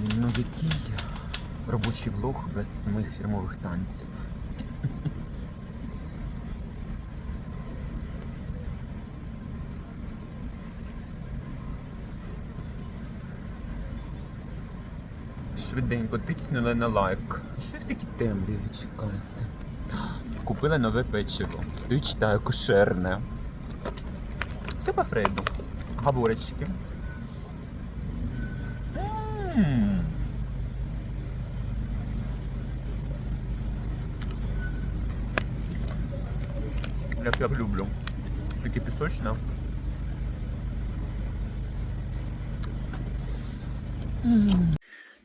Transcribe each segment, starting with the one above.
Ну який робочий влог без моїх фірмових танців. Швиденько тицнули на лайк. Що в такій темряві чекаєте? Купила нове печиво. Стою читаю кошерне. Все по Фрейду. Гаворочки. М. Як я люблю. Таке пісочне.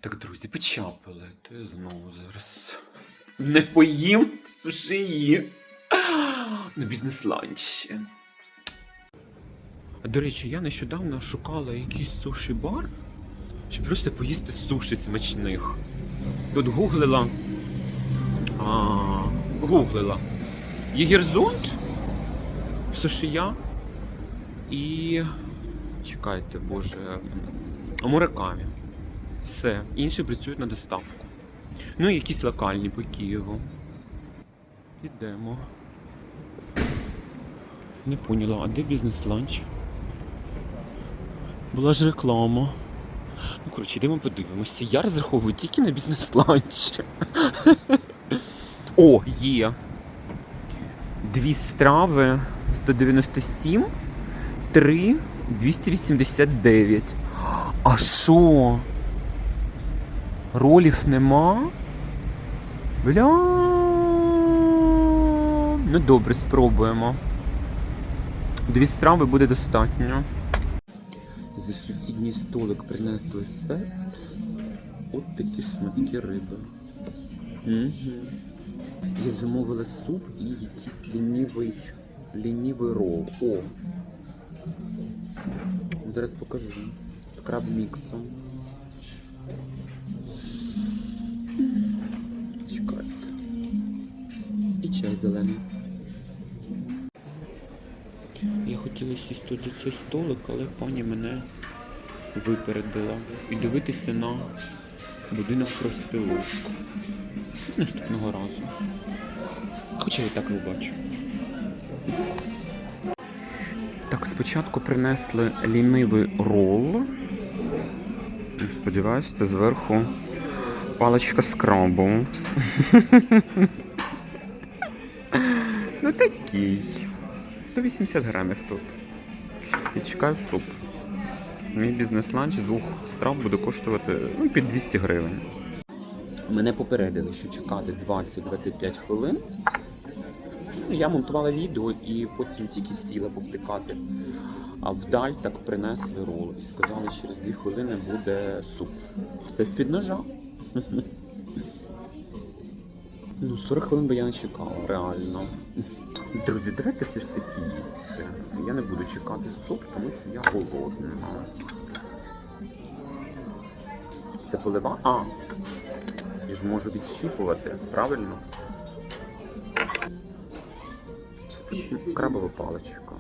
Так, друзі, почапили. То я знову зараз. Не поїм суші. На бізнес-ланчі. До речі, я нещодавно шукала якийсь суші-бар, щоб просто поїсти суші смачних. Тут гуглила. А, гуглила. Єгерзунд, сушія і. Чекайте, боже. Муракамі. Все. Інші працюють на доставку. Ну і якісь локальні по Києву. Ідемо. Не поняла, а де бізнес-ланч? Була ж реклама. Ну, коротше, йдемо подивимося. Я розраховую тільки на бізнес-ланч. О, є. Дві страви 197, три 289. А що? Ролів нема? Бля. Ну добре, спробуємо. Дві страви буде достатньо. За сусідній столик принесли сет. От такі шматки риби. Угу. Я замовила суп і якийсь лінівий, лінівий рол. О! Зараз покажу. З краб-міксом. Чекайте. І чай зелений. Я хотіла сісти за цей столик, але пані мене випередила. І дивитися на будинок профспілок. Наступного разу. Хоча я так не бачу. Так, спочатку принесли лінивий рол. Сподіваюсь, це зверху паличка скрабу. ну такий. 180 грамів тут. І чекаю суп. Мій бізнес-ланч з двох страв буде коштувати ну, під 200 гривень. Мене попередили, що чекати 20-25 хвилин. Ну, Я монтувала відео і потім тільки сіла повтикати. А вдаль так принесли рол і сказали, що через 2 хвилини буде суп. Все з-під ножа. Ну, 40 хвилин би я не чекала, реально. Друзі, давайте все ж таки їсти. Я не буду чекати суп, тому що я голодна. Це полива? А, я ж можу відщіпувати, правильно? Це крабова паличка?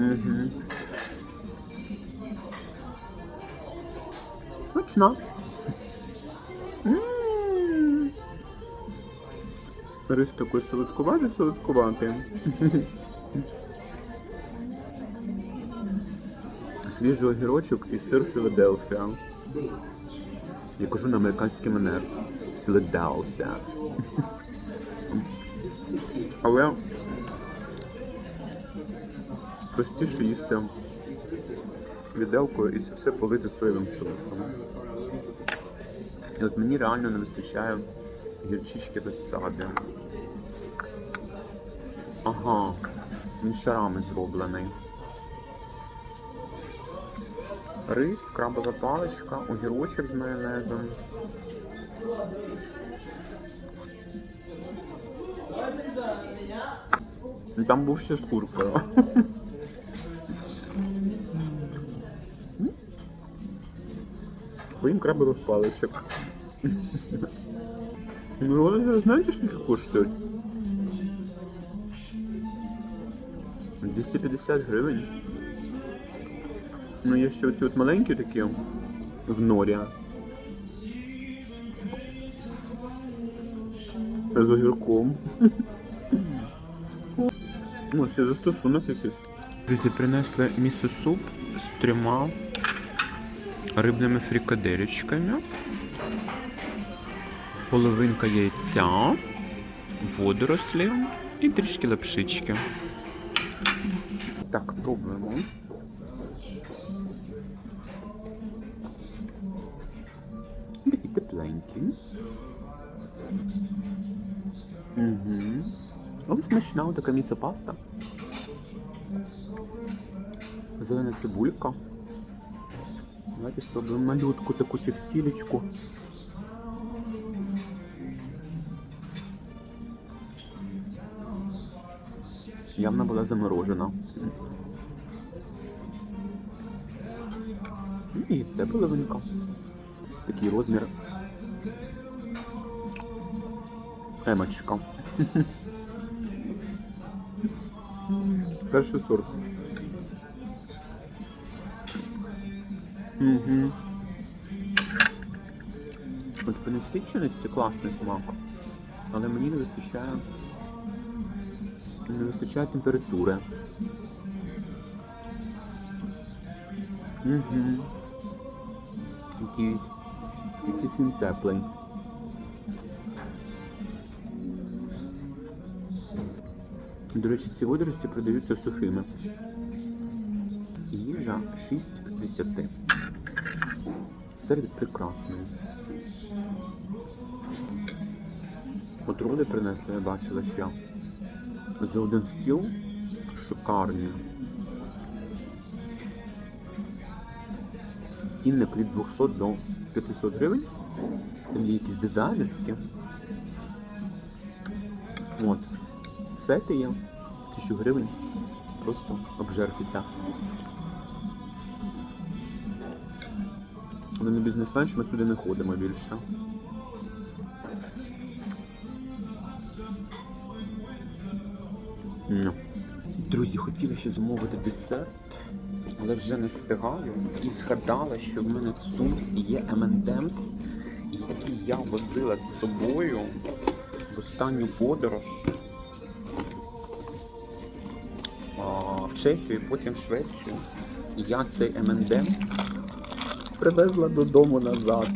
Угу. Смачно. М. Рис такий солодкуватий, солодкуватий. Свіжий огірочок і сир Філадельфія. Я кажу на американський манер. Філадельфія. Але простіше їсти віделкою і це все полити соєвим соусом. І от мені реально не вистачає гірчички розсади. Ага, він шарами зроблений. Рис, крабова паличка, огірочок з майонезом. Там був ще з куркою. Поїм крабових паличок. Ну, зараз знаєте, скільки коштують? 250 гривень. Ну, є ще оці от маленькі такі в норі. З огірком. О, ще застосунок якийсь. Друзі, принесли місо-суп з трьома рибними фрикаделечками. Половинка яйця, водорослі і трішки лапшички. Так, пробуємо. Такі тепленькі. Угу. Але смачна така місопаста. Зелена цибулька. Давайте спробуємо малютку таку тефтілечку. Явно була заморожена. І це половинка. Такий розмір. Емочка. Перший сорт. Угу. От по насиченості класний смак. Але мені не вистачає. Не вистачає температури. Угу. Якийсь. Якийсь він теплий. До речі, ці водорості продаються сухими. Їжа 6 з 10. Сервіс прекрасний. От роли принесли, я бачила ще. За один стіл шикарні. Цінник від 200 до 500 гривень. Там є якісь дизайнерські. От. Сети є. 1000 гривень. Просто обжертися. Але на бізнес-ланч ми сюди не ходимо більше. Друзі, хотіла ще замовити десерт, але вже не встигаю. І згадала, що в мене в сумці є M&M's, які я возила з собою в останню подорож а, в Чехію, потім в Швецію. І я цей M&M's привезла додому назад.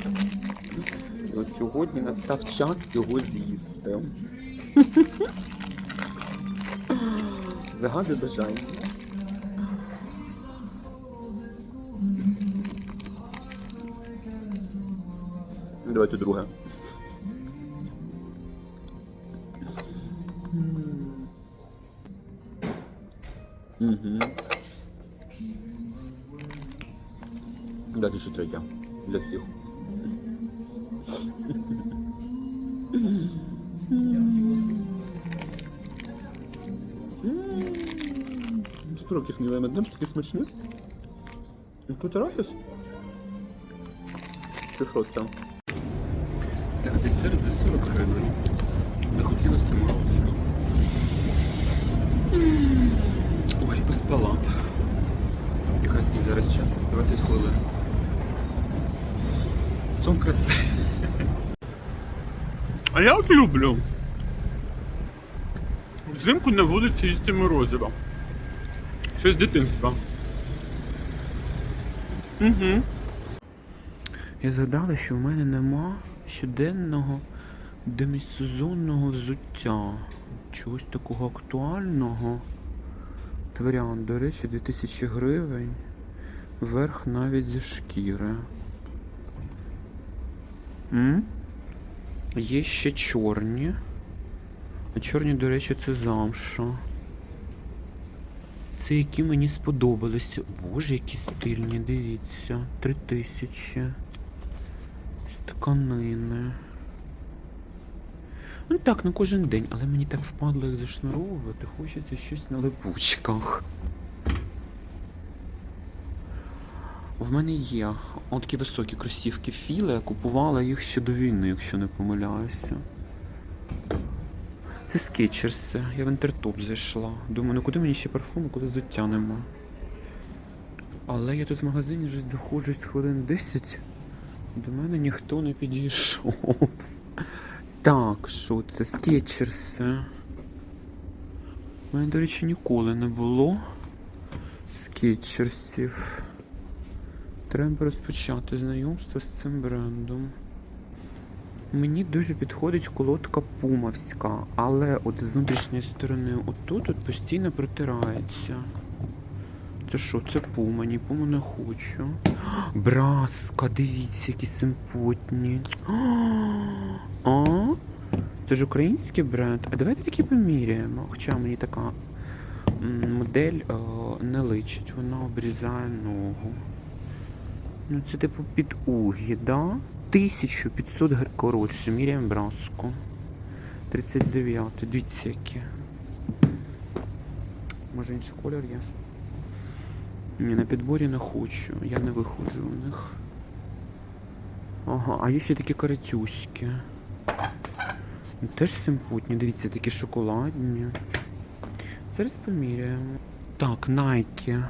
І от сьогодні настав час його з'їсти. Загадуй бажання. Давайте друге. Угу. Дайте ще третє. Для всіх. Сто років не виме такі смачні. І тут арахіс. Що це? Так, десерт за 40 гривень. Захотілося морозиво. Ой, поспала. Якраз не зараз час, 20 хвилин. Сон краси. А я от люблю. Взимку на вулиці їсти морозиво. Щось з дитинства. Угу. Я згадала, що в мене нема щоденного демісезонного взуття. Чогось такого актуального. Варіант, до речі, 2000 гривень. Верх навіть зі шкіри. М? Є ще чорні. А чорні, до речі, це замша. Це які мені сподобалися. Боже, які стильні, дивіться. Три тисячі. Тканини. Ну так, на кожен день, але мені так впадло їх зашнуровувати. Хочеться щось на липучках. В мене є от такі високі кросівки Філе, я купувала їх ще до війни, якщо не помиляюся. Це Це скетчерс. Я в інтертоп зайшла. Думаю, ну куди мені ще парфуму, коли взуття нема. Але я тут в магазині вже заходжу з хвилин 10. До мене ніхто не підійшов. Так, що це? Скетчерси. У мене, до речі, ніколи не було скетчерсів. Треба розпочати знайомство з цим брендом. Мені дуже підходить колодка пумовська, але от з внутрішньої сторони отут от постійно протирається. Це що, це пума, ні пуму не хочу. Браска, дивіться, які симпотні. А? Це ж український бренд. А давайте такі поміряємо. Хоча мені така модель е, не личить, вона обрізає ногу. Ну це типу під угі, да? 1500 гр... коротше, міряємо браску. 39, дивіться які. Може інший колір є? Ні, на підборі не хочу, я не виходжу у них. Ага, а є ще такі каратюськи. Ну, Теж симпутні, дивіться, такі шоколадні. Зараз поміряємо. Так, Nike.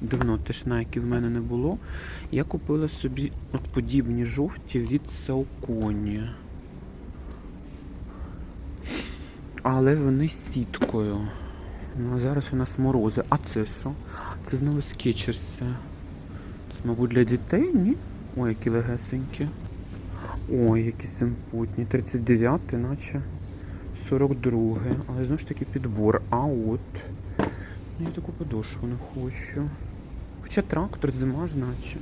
Давно теж Nike в мене не було. Я купила собі от подібні жовті від Saucony. Але вони сіткою. Ну, а зараз у нас морози. А це що? Це знову скетчерси. Це, мабуть, для дітей, ні? Ой, які легесенькі. Ой, які симпутні. 39, наче 42. Але знову ж таки підбор. А от. Ну, я таку подошву не хочу. Хоча трактор, зима ж наче.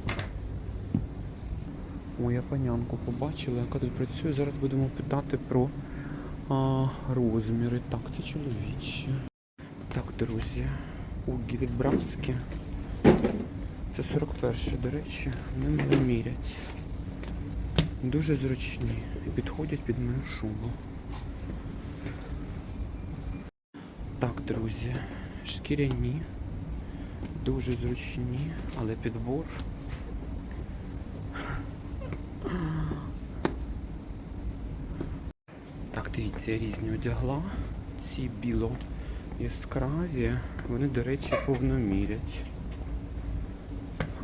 Ой, я панянку побачила, яка тут працює. Зараз будемо питати про а, розміри. Так, це чоловічі. Так, друзі, угі від. Це 41 до речі, вони мене мірять. Дуже зручні і підходять під мою шубу. Так, друзі, шкіряні, дуже зручні, але підбор. Так, дивіться, я різні одягла. Ці біло яскраві, вони, до речі, повномірять.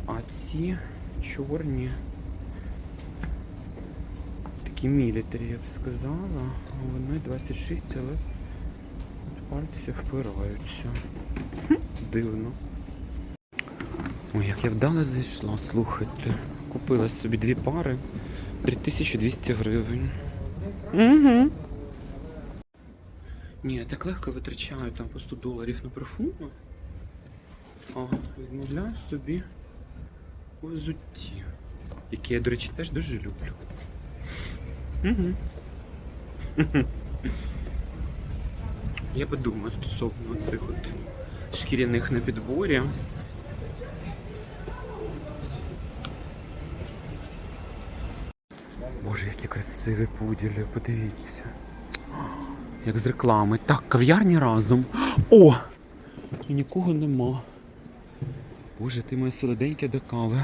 А ці чорні такі мілітарі, я б сказала. Вони 26, але пальці впираються. Дивно. Ой, як я вдало зайшла, слухайте. Купила собі дві пари 3200 гривень. Угу. Ні, я так легко витрачаю там по 100 доларів на парфуми. А відмовляю собі у взутті, яке я, до речі, теж дуже люблю. Угу. Я подумаю стосовно цих от шкіряних на підборі. Боже, які красиві пуділі, подивіться. Як з реклами. Так, кав'ярні разом. О! Нікого нема. Боже, ти моє солоденьке до кави.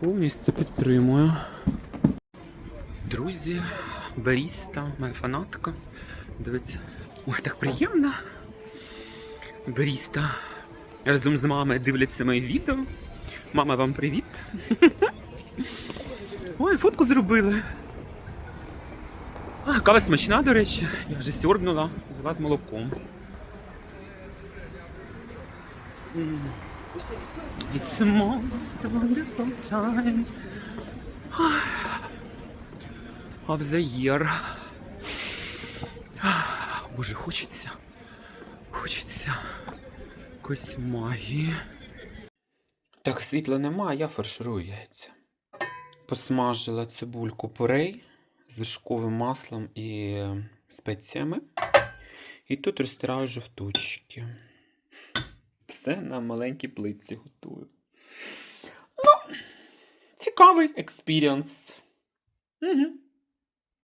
Повністю підтримую. Друзі, баріста, моя фанатка. Дивіться. Ой, так приємно. Баріста. Разом з мамою дивляться мої відео. Мама, вам привіт. Ой, фотку зробили. Кава смачна, до речі. Я вже сьорбнула, взяла з молоком. It's most wonderful time of the year. Боже, хочеться. Хочеться якоїсь магії. Так, світла нема, я фарширую яйця. Посмажила цибульку порей з вершковим маслом і спеціями. І тут розтираю жовточки. Все на маленькій плитці готую. Ну, цікавий експіріанс. Угу.